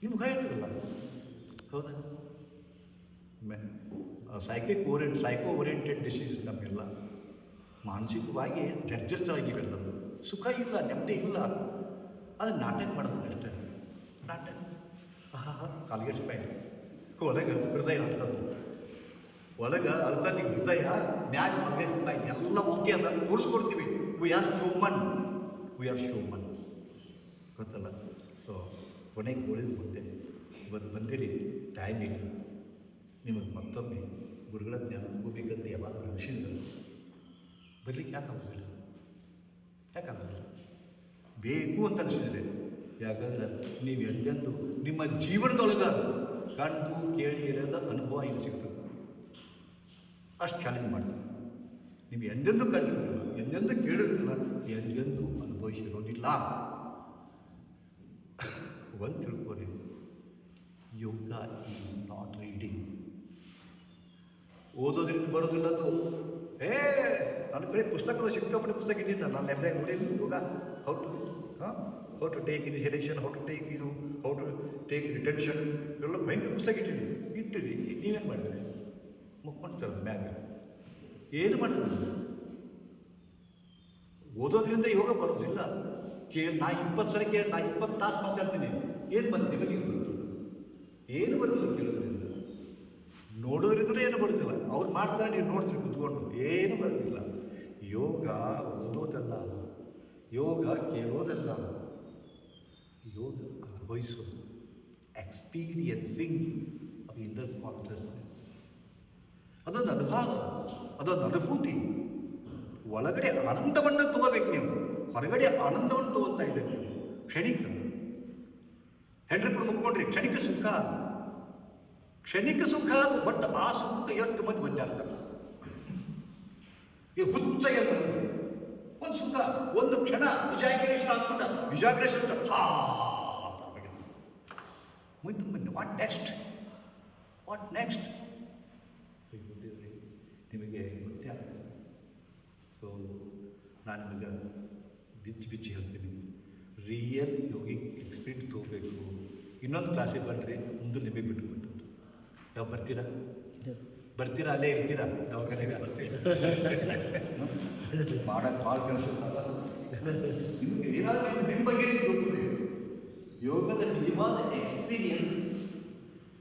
[SPEAKER 2] ನಿಮ್ಗೆ ಹೇಳ್ತಿರಲ್ಲ? ಹೌದಾ? Psychic orient psycho oriented disease ನಮಗೆಲ್ಲ ಮಾನಸಿಕವಾಗಿ ಜರ್ಜರಿತವಾಗಿವೆಲ್ಲ ಸುಖ ಇಲ್ಲ, ನೆಮ್ಮದಿ ಇಲ್ಲ. ಅದು ನಾಟಕ ಮಾಡೋದು ಅಷ್ಟೇ. ನಾಟಕ. ಆಹಾ, ಕಾಲಿಗೆ ಪೈ ಒಳಗೆ ಹೃದಯ ಅಂತದ್ದು ಒಳಗೆ ನಿಮ್ ಹೃದಯ ನ್ಯಾಯ ಬ್ಯಾಂಕ್ ಎಲ್ಲ ಓಕೆ ಅಂತ ತೋರಿಸ್ಕೊಡ್ತೀವಿ. We are human we are human ಗೊತ್ತಲ್ಲ? ಸೊ ಕೊನೆಗೆ ಉಳಿದು ಮುಂದೆ ಇವತ್ತು ಬಂದಿರಿ ಟೈಮ್ ಇಲ್ಲ ನಿಮಗೆ ಮತ್ತೊಮ್ಮೆ ಗುರುಗಳ ಜ್ಞಾನ ಹೋಗಬೇಕಂತ ಯಾವಾಗ ಅನಿಸಿದ್ರು ಬರ್ಲಿಕ್ಕೆ ಯಾಕೆ ಆಗೋದಿಲ್ಲ ಯಾಕೆ ಆಗೋದಿಲ್ಲ ಬೇಕು ಅಂತ ಅನಿಸಿದೆ ಯಾಕಂದ್ರೆ ನೀವು ಎಂದೆಂದು ನಿಮ್ಮ ಜೀವನದೊಳಗೆ ಕಂಡು ಕೇಳಿ ಇರೋದ ಅನುಭವ ಇಲ್ಲಿ ಸಿಗ್ತದೆ. ಅಷ್ಟು ಚಾಲೆಂಜ್ ಮಾಡ್ತಾರೆ ನೀವು ಎಂದೆಂದೂ ಕಂಡಿರ್ತಿಲ್ಲ ಎಂದೆಂದೂ ಕೇಳಿರ್ತಿಲ್ಲ ಎಂದೆಂದೂ ಅನುಭವಿಸಿರೋದಿಲ್ಲ. ಒಂದು ತಿಳ್ಕೊರಿ. ಯೋಗ ಈಸ್ ನಾಟ್ ರೀಡಿಂಗ್ ಓದೋದ್ರಿಂದ ಬರೋದಿಲ್ಲ ಅದು. ಏ, ನನ್ನ ಕಡೆ ಪುಸ್ತಕಗಳು ಸಿಕ್ಕಾಪಟ್ಟೆ ಪುಸ್ತಕ ಇಟ್ಟಿದ್ದ. ನಾನು ಲೈಬ್ರರಿ ನೋಡಿಲ್ಲ ಯೋಗ ಹೌ ಟು ಹಾಂ? How to take initiation how to take ಇದು ಹೌ ಟು ಟೇಕ್ ರಿಟೆನ್ಷನ್ ಇವೆಲ್ಲ ಭಯಂಕರ ಪುಸ್ತಕ ಇಟ್ಟಿರಿ ಇಟ್ಟಿರಿ ನೀವೇನು ಮಾಡಿದ್ರಿ? ಮುಕ್ಕೊಂಡ್ತಾರೆ ಮ್ಯಾಗ. ಏನು ಮಾಡಿದ್ರಿ? ಓದೋದ್ರಿಂದ ಯೋಗ ಬರೋದಿಲ್ಲ ಕೇ, ನಾ ಇಪ್ಪತ್ತು ಸಲ ಕೇಳಿ, ನಾ ಇಪ್ಪತ್ತು ತಾಸು ಮಾತಾಡ್ತೀನಿ. ಏನು ಬಂದು ನಿಮಗೆ ಏನು ಬರೋದಿಲ್ಲ ಕೇಳೋದ್ರಿಂದ ಏನು ಬರೋದಿಲ್ಲ. ಅವ್ರು ಮಾಡ್ತಾರೆ, ನೀವು ನೋಡ್ತೀರಿ, ಕುತ್ಕೊಂಡು. ಏನು ಬರೋದಿಲ್ಲ. ಯೋಗ ಓದೋದಲ್ಲ. ಯೋಗ ಕೇಳೋದಲ್ಲ. ಯೋಗ ಅನುಭವಿಸೋದು. ಎಕ್ಸ್ಪೀರಿಯನ್ಸಿಂಗ್ ಆಫ್ ಇಂಟರ್ ಕಾನ್ಷಿಯಸ್ನೆಸ್ ಅದೊಂದು ಅನುಭವ, ಅದೊಂದು ಅನುಭೂತಿ. ಒಳಗಡೆ ಆನಂದವನ್ನು ತಗೋಬೇಕು ನೀವು. ಹೊರಗಡೆ ಆನಂದವನ್ನು ತಗೋತಾ ಇದ್ದೀರಿ ಕ್ಷಣಿಕ. ಹೆಂಡ್ರಿ ಕೂಡ ಮುಕ್ಕೊಂಡ್ರಿ ಕ್ಷಣಿಕ ಸುಖ. ಕ್ಷಣಿಕ ಸುಖ ಅದು, ಬಟ್ ಆ ಸುಖ ಎಷ್ಟು ಮಂದಿ ಬಂದಾಗ್ತಾರೆ ಈ ಹುಚ್ಚ ಎಲ್ಲ ಒಂದು ಸುಖ, ಒಂದು ಕ್ಷಣ ವಿಜಾಗ್ರೇಷನ್ ಆಗ್ತದ ವಿಜಾಗ್ರೇಷನ್ ಮುಂದೆ ಮುಂದೆ ವಾಟ್ ನೆಕ್ಸ್ಟ್ ವಾಟ್ ನೆಕ್ಸ್ಟ್ ಗೊತ್ತಿದ್ರಿ ನಿಮಗೆ ಗೊತ್ತೇ ಸೊ ನಾನು ನಿಮಗೆ ಬಿಚ್ಚಿ ಬಿಚ್ಚಿ ಹೇಳ್ತೀನಿ. ರಿಯಲ್ ಯೋಗಿಕ್ ಎಕ್ಸ್ಪೀರಿಯನ್ಸ್ ತೊಗೋಬೇಕು. ಇನ್ನೊಂದು ಕ್ಲಾಸಿಗೆ ಬನ್ನಿರಿ ಮುಂದೆ ನಿಮಗೆ ಬಿಟ್ಕೊಟ್ಟು ಯಾವ ಬರ್ತೀರಾ? ಬರ್ತೀರಾ? ಅಲ್ಲೇ ಇರ್ತೀರಾ? ಯಾವ ಕಡೆಗೆ? ನಿಮ್ಗೆ ಏನಾದರೂ ನಿಮ್ಮ ಬಗ್ಗೆ ಯೋಗದ ನಿಜವಾದ ಎಕ್ಸ್ಪೀರಿಯನ್ಸ್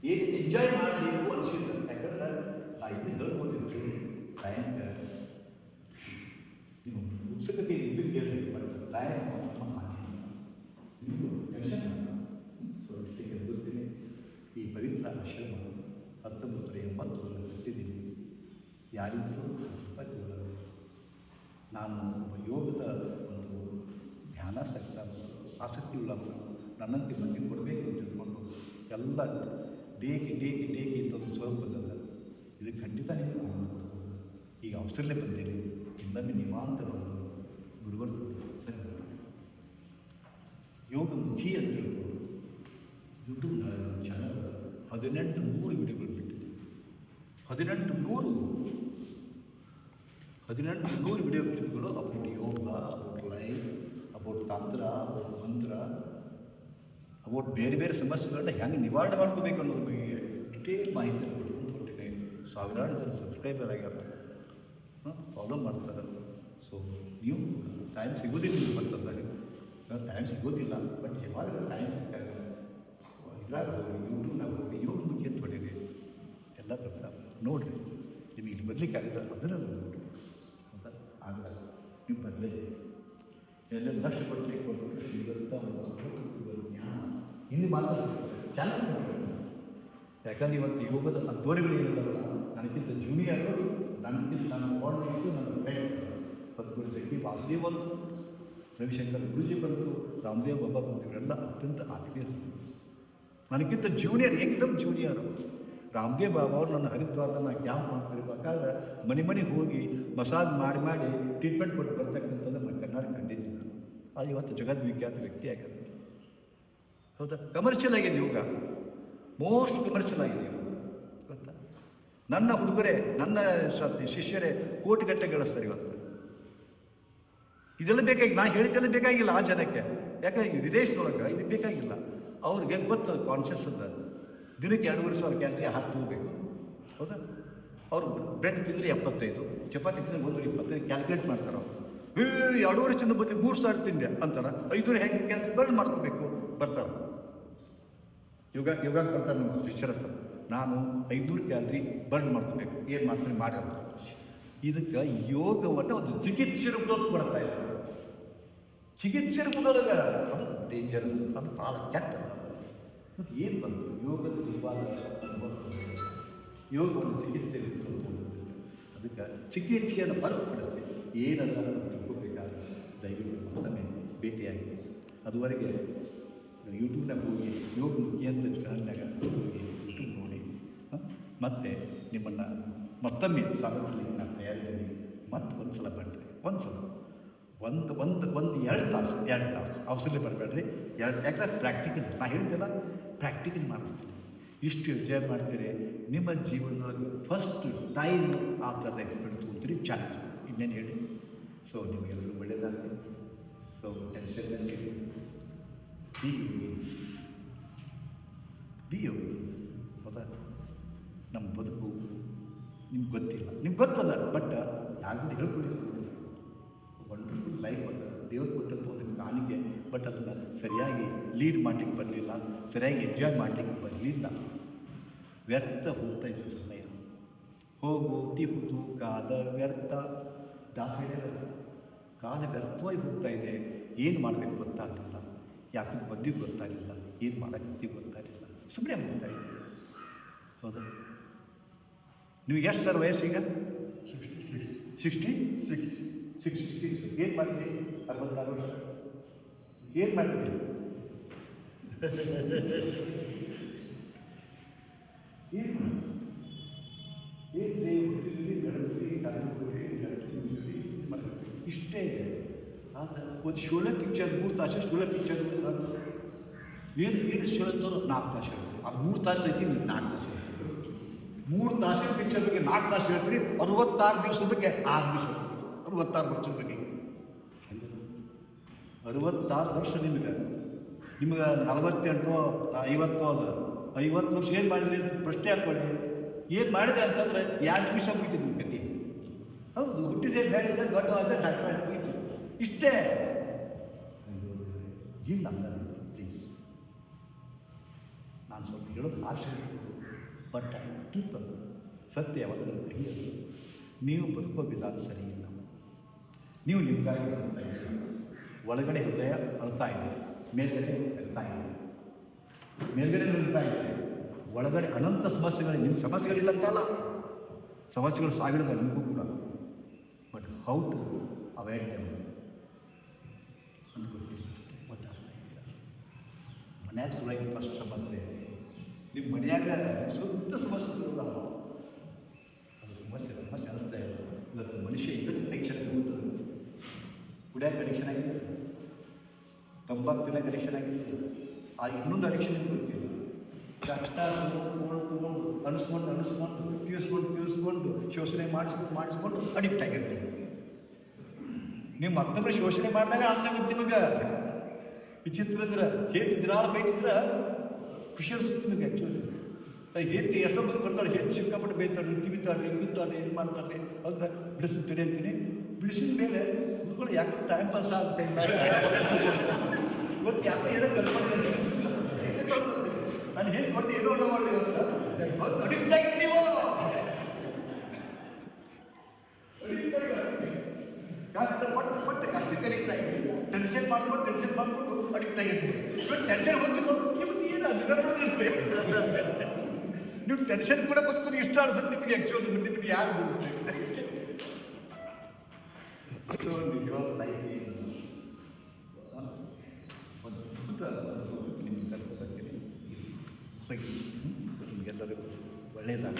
[SPEAKER 2] ಏನು ಎಂಜಾಯ್ ಮಾಡಬೇಕು ಅನಿಸಿಲ್ಲ ಯಾಕಂದ್ರೆ ನಾ ಇನ್ನೂ ಹೇಳ್ಬೋದಿತ್ತು ಟೈಮ್ ನೀವು ಉತ್ಸುಕತೆ ಇದು ಕೇಳಿ, ಬಟ್ ಟೈಮ್ ಸೊ ಇಷ್ಟಕ್ಕೆ ಎದುರ್ತೀನಿ ಈ ಪವಿತ್ರ ಆಶ್ರಮ. ಹತ್ತೊಂಬತ್ತು ಎಂಬತ್ತೇಳರಲ್ಲಿ ಕಟ್ಟಿದ್ದೀನಿ ಯಾರಿದ್ದರೂ ಇಪ್ಪತ್ತೇಳರಲ್ಲಿ. ನಾನು ಒಬ್ಬ ಯೋಗದ ಒಂದು ಧ್ಯಾನಾಸಕ್ತ ಆಸಕ್ತಿ ಉಳ್ಳಂತ ನನ್ನಂತೆ ಮಂದಿ ಕೊಡಬೇಕು ಅಂತ ತಿಳ್ಕೊಂಡು ಎಲ್ಲ ಡೇಗೆ ಡೇಗೆ ಡೇಗೆ ಅಂತ ಒಂದು ಬಂದದ. ಇದು ಖಂಡಿತ ನೀವು ಈಗ ಅವಸರಲ್ಲೇ ಬಂದೇನೆ ಇನ್ನೊಮ್ಮೆ ನಿವಾಂತ ಬಂದು ಗುರುಗಳು ಯೋಗ ಮುಖಿ ಅಂತ ತಿಳ್ಕೊಂಡು ದುಡ್ಡು ಚಾನಲ್ ಹದಿನೆಂಟು ನೂರು ವಿಡಿಯೋಗಳು ಬಿಟ್ಟಿದೆ ಹದಿನೆಂಟು ನೂರು ಹದಿನೆಂಟು ನೂರು video ಕ್ಲಿಪ್ಗಳು about yoga about life about tantra about mantra about ಬೇರೆ ಬೇರೆ ಸಮಸ್ಯೆಗಳನ್ನ ಹೆಂಗೆ ನಿವಾರಣೆ ಮಾಡ್ಕೋಬೇಕು ಅನ್ನೋದ್ರ ಬಗ್ಗೆ ಡಿಟೇಲ್ ಮಾಹಿತಿ ಕೊಟ್ಕೊಂಡು ಕೊಟ್ಟಿದ್ದೀನಿ ಸಾವಿರಾರು ಜನ ಸಬ್ಸ್ಕ್ರೈಬರ್ ಆಗ್ಯಾರ ಫಾಲೋ ಮಾಡ್ತಾರೆ ಸೊ ನೀವು ಟೈಮ್ ಸಿಗೋದಿಲ್ಲ ನೀವು ಬರ್ತದೆ ಟೈಮ್ ಸಿಗೋದಿಲ್ಲ ಬಟ್ ಯಾವಾಗ ಟೈಮ್ ಸಿಕ್ಕಾಗ ಹೋಗಿ ಯೂಟ್ಯೂಬ್ನಾಗ ಹೋಗಿ ಯೋಗ ಮುಖಿ ಅಂತ ಎಲ್ಲ ಬರ್ತಾರೆ ನೋಡಿರಿ, ನಿಮಗೆ ಇಲ್ಲಿ ಬರಲಿಕ್ಕೆ ಆಗಿದೆ ಅದರಲ್ಲಿ ನೋಡಿರಿ. ಹೌದಾ ಆಗಲ್ಲ ನೀವು ಬರಲೇ ಎಲ್ಲ ಲಕ್ಷ ಕೊಟ್ಟರೆ ಕೊಟ್ಟು ಶ್ರೀಗಂತ ಜ್ಞಾನ. ಇಲ್ಲಿ ಮಾತ್ರ ಚಾಲೆಂಜ್ ಮಾಡಬೇಕು ಯಾಕಂದ್ರೆ ಇವತ್ತು ಯೋಗದ ಏನಿಲ್ಲ ನನಗಿಂತ ಜೂನಿಯರು ನನಗಿಂತ ನನ್ನ ಕೋರ್ಡಿನೇಟು ನನ್ನ ಫ್ರೆಂಡ್ಸ್ ಸದ್ಗುರು ಜಗ್ಗಿ ವಾಸುದೇವ್ ಬಂತು. ರವಿಶಂಕರ್ ಗುರುಜಿ ಬಂತು. ರಾಮದೇವ್ ಬಾಬಾ ಬಂತು. ಇವರೆಲ್ಲ ಅತ್ಯಂತ ಆತ್ಮೀಯರು ನನಗಿಂತ ಜೂನಿಯರ್ ಏಕ್ದಮ್ ಜೂನಿಯರು ರಾಮದೇವ್ ಬಾಬಾ ಅವರು ನನ್ನ ಹರಿದ್ವಾರದ ನಾನು ಕ್ಯಾಂಪ್ ಮಾಡ್ತಿರ್ಬೇಕಾದ್ರೆ ಮನೆ ಮನೆಗೆ ಹೋಗಿ ಮಸಾಜ್ ಮಾಡಿ ಮಾಡಿ ಟ್ರೀಟ್ಮೆಂಟ್ ಕೊಟ್ಟು ಬರ್ತಕ್ಕಂಥದ್ದು ನನ್ನ ಕಣ್ಣಾರೆ ಕಂಡಿದ್ದೀನಿ ನಾನು. ಅದು ಇವತ್ತು ಜಗದ್ವಿಖ್ಯಾತ ವ್ಯಕ್ತಿ ಆಗಿದೆ ಹೌದಾ? ಕಮರ್ಷಿಯಲ್ ಆಗಿದೆ ಯೋಗ. ಮೋಸ್ಟ್ ಕಮರ್ಷಿಯಲ್ ಆಗಿದೆ ಯೋಗ. ಗೊತ್ತಾ? ನನ್ನ ಹುಡುಗರೇ, ನನ್ನ ಶಿಷ್ಯರೇ ಕೋಟಿಗಟ್ಟೆ ಗಳಿಸ್ತಾರೆ ಇವತ್ತು. ಇದೆಲ್ಲ ಬೇಕಾಗಿ ನಾನು ಹೇಳಿದ್ದೆಲ್ಲ ಬೇಕಾಗಿಲ್ಲ ಆ ಜನಕ್ಕೆ. ಯಾಕಂದ್ರೆ ವಿದೇಶದೊಳಗೆ ಇದು ಬೇಕಾಗಿಲ್ಲ. ಅವ್ರಿಗೆ ಗೊತ್ತು? ಕಾನ್ಷಿಯಸ್ ಅದ. ದಿನಕ್ಕೆ ಎರಡೂವರೆ ಸಾವಿರ ಕ್ಯಾಲರಿ ಹತ್ತು ಹೋಗಬೇಕು ಹೌದಾ? ಅವ್ರು ಬ್ರೆಡ್ ತಿಂದರೆ ಎಪ್ಪತ್ತೈದು, ಚಪಾತಿ ತಿಂದರೆ ಒಂದು ಇಪ್ಪತ್ತೈದು ಕ್ಯಾಲ್ಕುಲೇಟ್ ಮಾಡ್ತಾರೆ ಅವ್ರು. ಎರಡೂವರೆ ಚಿನ್ನ ಬಗ್ಗೆ ಮೂರು ಸಾವಿರ ತಿಂದೆ ಅಂತಾರ. ಐದೂವರೆ ಹೆಂಗೆ ಕ್ಯಾಲ್ಕುಲೇಟ್ ಬರ್ಡ್ ಮಾಡ್ಕೋಬೇಕು? ಬರ್ತಾರೆ. ಯೋಗ ಯೋಗ ಬರ್ತಾರೆ ನಮ್ಮ ಶಿಷ್ಯರ ಹತ್ರ. ನಾನು ಐದುನೂರು ಕ್ಯಾಲರಿ ಬರ್ನ್ ಮಾಡ್ಕೋಬೇಕು. ಏನು ಮಾಡ್ತೀನಿ ಮಾಡಿ ಇದಕ್ಕೆ ಯೋಗವನ್ನು ಒಂದು ಚಿಕಿತ್ಸೆ ರೂಪದಲ್ಲಿ ಮಾಡ್ತಾ ಇದ್ದಾರೆ. ಚಿಕಿತ್ಸೆ ರೂಪದೊಳಗೆ ಅದು ಡೇಂಜರಸ್ ಅದು ಭಾಳ ಕೆಟ್ಟದ ಮತ್ತು ಏನು ಬಂತು? ಯೋಗದ ಇವಾಗ ಯೋಗವನ್ನು ಚಿಕಿತ್ಸೆ ಅದಕ್ಕೆ ಚಿಕಿತ್ಸೆಯನ್ನು ಹೊರತುಪಡಿಸಿ ಏನಲ್ಲ ತಿಳ್ಕೋಬೇಕಾದ ದಯವಿಟ್ಟು ಮತ್ತೊಮ್ಮೆ ಭೇಟಿಯಾಗಿ. ಅದುವರೆಗೆ ಯೂಟ್ಯೂಬ್ನಾಗ ಹೋಗಿ, ಯೋಗ ಮುಖ್ಯ ಅಂತ ಚಾನಲ್ನಾಗ ಹೋಗಿ ಯೂಟ್ಯೂಬ್ ನೋಡಿ ಮತ್ತು ಮತ್ತೆ ನಿಮ್ಮನ್ನು ಮತ್ತೊಮ್ಮೆ ಸಾಧಿಸಲಿಕ್ಕೆ ನಾನು ತಯಾರಿದ್ದೀನಿ. ಮತ್ತೆ ಒಂದು ಸಲ ಬನ್ನಿರಿ ಒಂದು ಸಲ ಒಂದು ಒಂದು ಒಂದು ಎರಡು ತಾಸು ಎರಡು ತಾಸು. ಅವಸರಲ್ಲಿ ಬರಬೇಡ್ರಿ ಎರಡು, ಯಾಕಂದ್ರೆ ಪ್ರಾಕ್ಟಿಕಲ್ ನಾನು ಹೇಳಿದ್ದೆಲ್ಲ ಪ್ರಾಕ್ಟಿಕಲ್ ಮಾಡಿಸ್ತೀನಿ. ಇಷ್ಟು ಎಂಜಾಯ್ ಮಾಡ್ತೀರಿ. ನಿಮ್ಮ ಜೀವನದೊಳಗೆ ಫಸ್ಟ್ ಟೈಮ್ ಆ ಥರದ ಎಕ್ಸ್ಪೀರಿಯನ್ಸ್ ತೊಗೊತೀರಿ ಚಾಲೆಂಜ್ ಇನ್ನೇನು ಹೇಳಿ? ಸೊ ನಿಮಗೆಲ್ಲರೂ ಒಳ್ಳೆಯದಾಗಲಿ so tension be yogis be ಹೌದಾ? ನಮ್ಮ ಬದುಕು ನಿಮ್ಗೆ ಗೊತ್ತಿಲ್ಲ. ನಿಮ್ಗೆ ಗೊತ್ತದ ಬಟ್ ಯಾರಿಗೂ ಹೇಳ್ಕೊಡಿ. ವಂಡರ್ಫುಲ್ ಲೈಫ್ ಅಂತ ದೇವ್ರು ಕೊಟ್ಟಂತ ಕಾಣಿಕೆ ಬಟ್ ಅದನ್ನು ಸರಿಯಾಗಿ ಲೀಡ್ ಮಾಡಲಿಕ್ಕೆ ಬರಲಿಲ್ಲ. ಸರಿಯಾಗಿ ಎಂಜಾಯ್ ಮಾಡಲಿಕ್ಕೆ ಬರಲಿಲ್ಲ. ವ್ಯರ್ಥ ಹೋಗ್ತಾ ಇದ್ದ ಸಮಯ. ಹೋಗು ತಿಹುದು ಕಾಲ ವ್ಯರ್ಥ. ದಾಸರೇ ಕಾಲ ವ್ಯರ್ಥವಾಗಿ ಹೋಗ್ತಾ ಇದೆ. ಏನು ಮಾಡಬೇಕು ಗೊತ್ತಾಗಲಿಲ್ಲ. ಯಾಕೆ ಬಂದಿದ್ದು ಗೊತ್ತಾಗಲಿಲ್ಲ. ಏನು ಮಾಡೋಕ್ಕೆ ಗೊತ್ತಾಗಲಿಲ್ಲ. ಸುಮ್ಮನೆ ಹೋಗ್ತಾ ಇದೆ ಹೌದಾ? ನೀವು ಎಷ್ಟು ಸರ್ ವಯಸ್ಸೀಗ ಸಿಕ್ಸ್ಟಿ ಸಿಕ್ಸ್ ಸಿಕ್ಸ್ಟಿ ಸಿಕ್ಸ್ ಏನು ಮಾಡಿದ್ರಿ? ಅರವತ್ತಾರು ವರ್ಷ. ಏನು ಮಾಡಿದ್ರಿ ಏನು ಏನು ಹುಟ್ಟಿದ್ರಿ ಬೆಳೆದ್ರಿ ಕಲಿದ್ರಿ ಇಷ್ಟೇ ಆದರೆ ಒಂದು ಶೋಲೆ ಪಿಕ್ಚರ್ ಮೂರು ತಾಸು ಶೋಲೆ ಪಿಕ್ಚರ್ ಏನು ಏನು ಶೋಲೆ ನಾಲ್ಕು ತಾಸು ಹೇಳ್ತೀರಿ ಅದು ಮೂರು ತಾಸು ಐತಿ ನೀವು ನಾಲ್ಕು ತಾಸು ಹೇಳ್ತೀರಿ ಮೂರು ತಾಸಿನ ಪಿಕ್ಚರ್ ಬಗ್ಗೆ ನಾಲ್ಕು ತಾಸು ಹೇಳ್ತೀರಿ ಅರವತ್ತಾರು ದಿವಸದ ಬಗ್ಗೆ ಆರು ನಿಮಿಷ ಅರವತ್ತಾರು ವರ್ಷದ ಬಗ್ಗೆ ಅರವತ್ತಾರು ವರ್ಷ ನಿಮಗೆ. ನಿಮ್ಗೆ ನಲವತ್ತೆಂಟು ಐವತ್ತು ಅಲ್ಲ. ಐವತ್ತು ವರ್ಷ ಏನು ಮಾಡಿದ್ರಿ ಅಂತ ಪ್ರಶ್ನೆ ಹಾಕೊಳ್ಳಿ ಏನು ಮಾಡಿದೆ ಅಂತಂದ್ರೆ ಎರಡು ನಿಮಿಷ ಮುಗಿತು ನಿಮ್ಮ ಕತೆ ಹೌದು, ಹುಟ್ಟಿದೆ ಬೇಡಿದೆ ಆದರೆ ಡಾಕ್ಟರ್ ಮುಗೀತು. ಇಷ್ಟೇ. ಇಲ್ಲ ಪ್ಲೀಸ್ ನಾನು ಸ್ವಲ್ಪ ಹೇಳೋದು ಆಶ್ರಯಿಸ್ಬೋದು ಬಟ್ ಟ್ರೂತ್ ಅದು ಸತ್ಯ ಯಾವತ್ತೂ ಕಹಿಯೋದು ನೀವು ಬದುಕೋದಿಲ್ಲ ಅದು ಸರಿ ಇಲ್ಲ. ನೀವು ನಿಮ್ಗಾಗಿ ಬದುಕ್ತಾ ಇದ್ದೀರಿ? ಒಳಗಡೆ ಹೃದಯ ಅಳ್ತಾ ಇದೆ, ಮೇಲ್ಗಡೆ ಅಳ್ತಾ ಇದೆ. ಮೇಲ್ಗಡೆ ಅಳ್ತಾ ಇದೆ. ಒಳಗಡೆ ಅನಂತ ಸಮಸ್ಯೆಗಳು ನಿಮ್ಮ ಸಮಸ್ಯೆಗಳಿಲ್ಲ ಅಂತಲ್ಲ ಸಮಸ್ಯೆಗಳು ಸಾವಿರದ ನಿಮಗೂ ಕೂಡ. But how to avoid them ಅಂತ ಗೊತ್ತಿಲ್ಲ. ಗೊತ್ತಾಗ್ತಾ ಮನ್ಯಾಗ ಶುರುವಾಯ್ತು ಫಸ್ಟ್ ಸಮಸ್ಯೆ. ನಿಮ್ಮ ಮನೆಯಾಗ ಸುತ್ತ ಸಮಸ್ಯೆ ಅದು ಸಮಸ್ಯೆ ಸಮಸ್ಯೆ ಅನಿಸ್ತಾ ಇಲ್ಲ. ಮನುಷ್ಯ ಇದಕ್ಕೆ ಅಡಿಕ್ಷನ್ ಹೋಗ್ತದೆ ಕುಡಿಯೋಕೆ ಅಡಿಕ್ಷನ್ ಆಗಿದೆ ತಂಬಾಕು ತಿನ್ನೋಕೆ ಅಡಿಕ್ಷನ್ ಆಗಿದೆ ಆ ಇನ್ನೊಂದು ಅಡಿಕ್ಷನ್ ಗೊತ್ತಿಲ್ಲ. ಕಷ್ಟ ತೊಗೊಂಡು ಅನಿಸ್ಕೊಂಡು ಅನಿಸ್ಕೊಂಡು ತೀರಿಸ್ಕೊಂಡು ತೀರಿಸ್ಕೊಂಡು ಶೋಷಣೆ ಮಾಡಿಸ್ಕೊಂಡು ಮಾಡಿಸ್ಕೊಂಡು ಅಡಿಕ್ಟ್ ಆಗಿರ್ತೀವಿ ನೀವು ಮತ್ತೊಬ್ಬರು ಶೋಷಣೆ ಮಾಡಿದಾಗ ಅಂತಾಗುತ್ತೆ ನಿಮಗೆ. ವಿಚಿತ್ರ ಅಂದ್ರೆ ಹೇತಿ ದಿನಾಲ ಬೈತಿದ್ರೆ ಖುಷಿ ಅನಿಸುತ್ತೆ ನಿಮಗೆ ಆ್ಯಕ್ಚುಲಿ ಹೇತಿ ಎಷ್ಟೋ ಬರ್ತಾರೆ ಹೇತಿ ಸಿಕ್ಕಾಪಟ್ಟು ಬೈತಾಳೆ ತಿವಿತಾಳೆ ಇಂಗುತ್ತಾಳೆ ಏನು ಮಾಡ್ತಾಳೆ ಅಂದ್ರೆ ಬಿಡಿಸುತ್ತೀರಿ ಅಂತೀನಿ. ಬಿಡಿಸಿದ ಮೇಲೆ ಮಕ್ಕಳು ಯಾಕೆ ಟೈಮ್ ಪಾಸ್ ಆಗುತ್ತೆ ಇವತ್ತು ಯಾಕೆ ಏನೋ ಕಲ್ಪನೆ ನಾನು ಹೇಗೆ ಗೊತ್ತು ಏನೋ ಅನ್ನೋ ಮಾಡಿ ಇವತ್ತು ಅಡಿಕ್ಟ್ ಆಗಿರ್ತೀವಿ ಕಷ್ಟಪಟ್ಟು ಪಟ್ಟು ಕಷ್ಟಕ್ಕೆ ಅಡಿಕ್ಟ್ ಆಗಿ. ಟೆನ್ಷನ್ ಮಾಡ್ಕೊಂಡು ಟೆನ್ಷನ್ ಮಾಡ್ಕೊಂಡು ಅಡಿಕ್ಟ್ ಆಗಿರ್ತೀವಿ ಇವತ್ತು ಟೆನ್ಷನ್ ಹೊತ್ತಿಕೊಂಡು ಇವತ್ತು ಏನು ನೀವು ಟೆನ್ಷನ್ ಕೂಡ ಬದುಕೋದು ಇಷ್ಟ ಅನ್ಸುತ್ತೆ ನಿಮಗೆ ಆ್ಯಕ್ಚುಲಿ ನಿಮಗೆ ಯಾರು betul dijual tetap ini betul ini bukan pesan ini segi demikian dari boleh tak